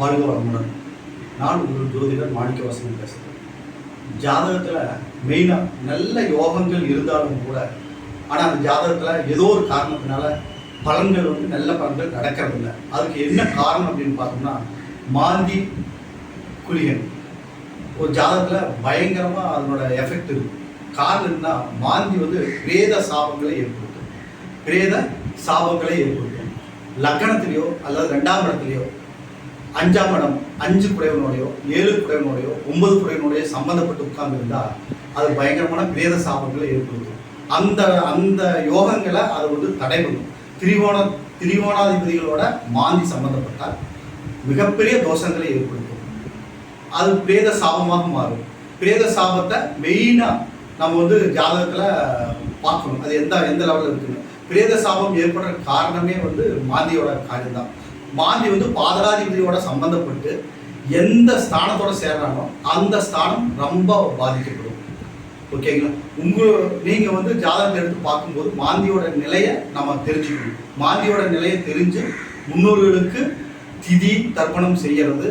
வாழ்க வளமுடன். நான் உங்கள் ஜோதிடர் மாணிக்கவாசன் பேசுகிறேன் ஜாதகத்தில் மெயினாக நல்ல யோகங்கள் இருந்தாலும் கூட ஆனால் அந்த ஜாதகத்தில் ஏதோ ஒரு காரணத்தினால பலன்கள் வந்து நல்ல பலன்கள் நடக்கிறதில்ல. அதுக்கு என்ன காரணம் அப்படின்னு பார்த்தோம்னா மாந்தி குளியன் ஒரு ஜாதகத்தில் பயங்கரமாக அதனோட எஃபெக்ட் இருக்கு. காரணம் என்ன மாந்தி வந்து பிரேத சாபங்களை ஏற்படுத்தும். பிரேத சாபங்களை ஏற்படுத்தும். லக்கணத்திலேயோ அல்லது ரெண்டாம் இடத்துலையோ அஞ்சாம் இடம் அஞ்சு குறைவனோடையோ ஏழு குறைவனோடையோ ஒன்பது குறைவனோடையோ சம்மந்தப்பட்டு உட்கார்ந்துருந்தா அது பயங்கரமான பிரேத சாபங்களை ஏற்படுத்தும். அந்த அந்த யோகங்களை அது வந்து தடை பண்ணும். திரிகோண திரிகோணாதிபதிகளோட மாந்தி சம்மந்தப்பட்டால் மிகப்பெரிய தோஷங்களை ஏற்படுத்தும். அது பிரேத சாபமாக மாறும். பிரேத சாபத்தை மெயினாக நம்ம வந்து ஜாதகத்தில் பார்க்கணும். அது எந்த எந்த லெவலில் இருக்குன்னு. பிரேத சாபம் ஏற்படுற காரணமே வந்து மாந்தியோட காரியம்தான். மாந்தி வந்து பாதகாதிபதியோட சம்பந்தப்பட்டு எந்த ஸ்தானத்தோட சேர்றாங்களோ அந்த ஸ்தானம் ரொம்ப பாதிக்கப்படும். ஓகேங்களா? உங்க நீங்க வந்து ஜாதகத்தை எடுத்து பார்க்கும்போது மாந்தியோட நிலையை நம்ம தெரிஞ்சுக்கணும். மாந்தியோட நிலையை தெரிஞ்சு முன்னோர்களுக்கு திதி தர்ப்பணம் செய்யறது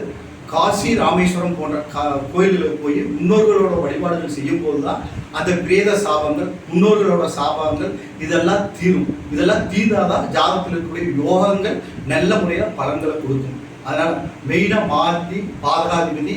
காசி ராமேஸ்வரம் போன்ற கா கோயில்களுக்கு போய் முன்னோர்களோட வழிபாடுகள் செய்யும் போது தான் அந்த பிரேத சாபங்கள் முன்னோர்களோட சாபங்கள் இதெல்லாம் தீரும். இதெல்லாம் தீர்ந்தாதான் ஜாதகத்தில் இருக்கக்கூடிய யோகங்கள் நல்ல முறையில் பலன்களை கொடுக்கும். அதனால் மெயினாக மாற்றி பாதகாதிபதி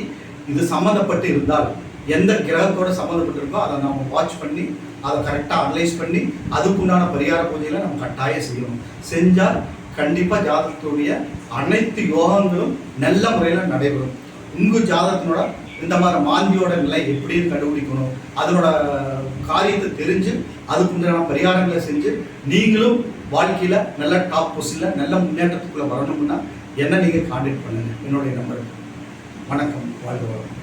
இது சம்மந்தப்பட்டு இருந்தால் எந்த கிரகத்தோட சம்மந்தப்பட்டிருக்கோ அதை நம்ம வாட்ச் பண்ணி அதை கரெக்டாக அனலைஸ் பண்ணி அதுக்குண்டான பரிகார பூஜையில் நம்ம கட்டாயம் செய்யணும். செஞ்சால் கண்டிப்பாக ஜாதகத்துடைய அனைத்து யோகங்களும் நல்ல முறையில் நடைபெறும். உங்கள் ஜாதகத்தினோட இந்த மாதிரி மாந்தியோட நிலை எப்படின்னு கண்டுபிடிக்கணும். அதனோட காரியத்தை தெரிஞ்சு அதுக்குண்டான பரிகாரங்களை செஞ்சு நீங்களும் வாழ்க்கையில் நல்ல டாப் பொசிஷனில் நல்ல முன்னேற்றத்துக்குள்ளே வரணும்னா என்ன நீங்கள் காண்டாக்ட் பண்ணுங்கள் என்னுடைய நம்பர் வணக்கம். வாழ்க வளம்